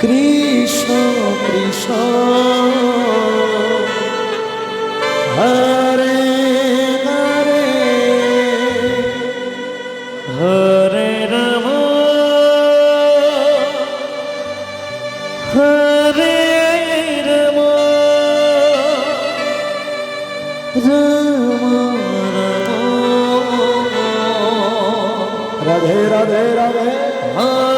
কৃষ্ণ কৃষ্ণ। হরে হরে হরে রাম। হরে রাম। রাম রাধে রাধে রাধে। হরে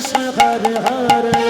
আশকার হারে।